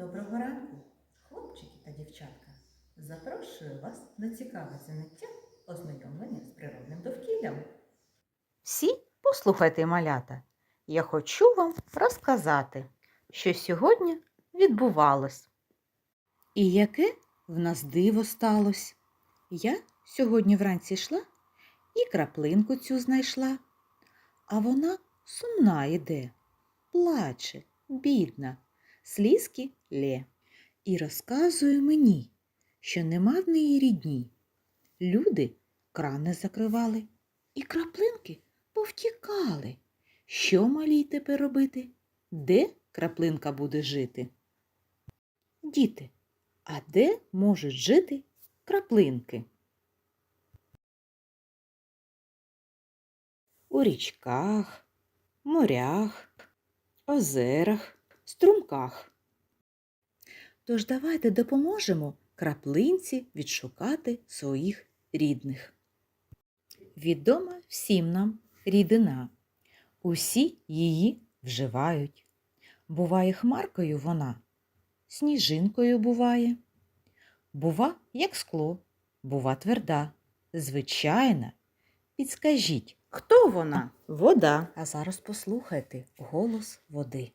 Доброго ранку, хлопчики та дівчатка. Запрошую вас на цікаве заняття ознайомлення з природним довкіллям. Всі послухайте, малята. Я хочу вам розказати, що сьогодні відбувалось. І яке в нас диво сталося. Я сьогодні вранці йшла і краплинку цю знайшла, а вона сумна іде, плаче, бідна, слізки лє. І розказує мені, що нема в неї рідні. Люди крани закривали і краплинки повтікали. Що малій тепер робити? Де краплинка буде жити? Діти, а де можуть жити краплинки? У річках, морях, озерах, струмках. Тож давайте допоможемо краплинці відшукати своїх рідних. Відома всім нам рідина. Усі її вживають. Буває хмаркою вона, сніжинкою буває. Бува, як скло, бува тверда, звичайна. Підскажіть, хто вона? Вода. А зараз послухайте голос води.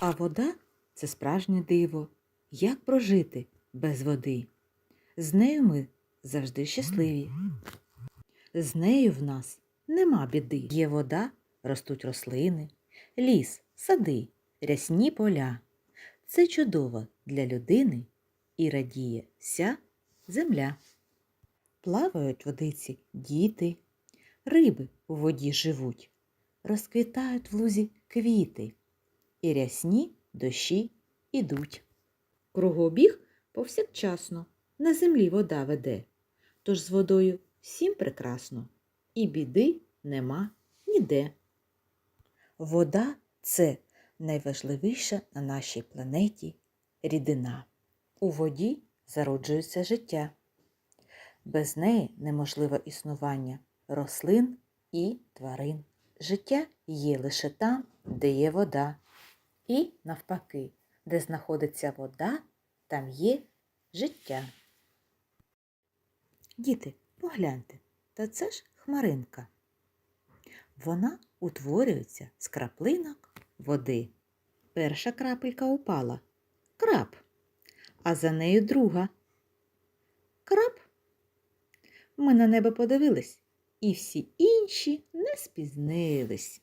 А вода це справжнє диво. Як прожити без води? З нею ми завжди щасливі. З нею в нас нема біди. Є вода, ростуть рослини, ліс, сади, рясні поля. Це чудово для людини і радіє вся земля. Плавають водиці діти, риби у воді живуть, розквітають в лузі квіти і рясні дощі ідуть. Кругообіг повсякчасно на землі вода веде, тож з водою всім прекрасно, і біди нема ніде. Вода це найважливіша на нашій планеті рідина. У воді зароджується життя. Без неї неможливе існування рослин і тварин. Життя є лише там, де є вода. І навпаки, де знаходиться вода, там є життя. Діти, погляньте, та це ж хмаринка. Вона утворюється з краплинок води. Перша крапелька упала крап, а за нею друга. Крап. Ми на небо подивились, і всі інші не спізнились.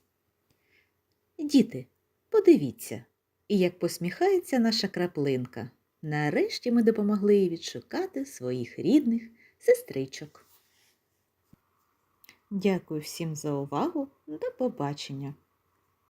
Діти, Подивіться, і як посміхається наша краплинка. Нарешті ми допомогли їй відшукати своїх рідних сестричок. Дякую всім за увагу. До побачення!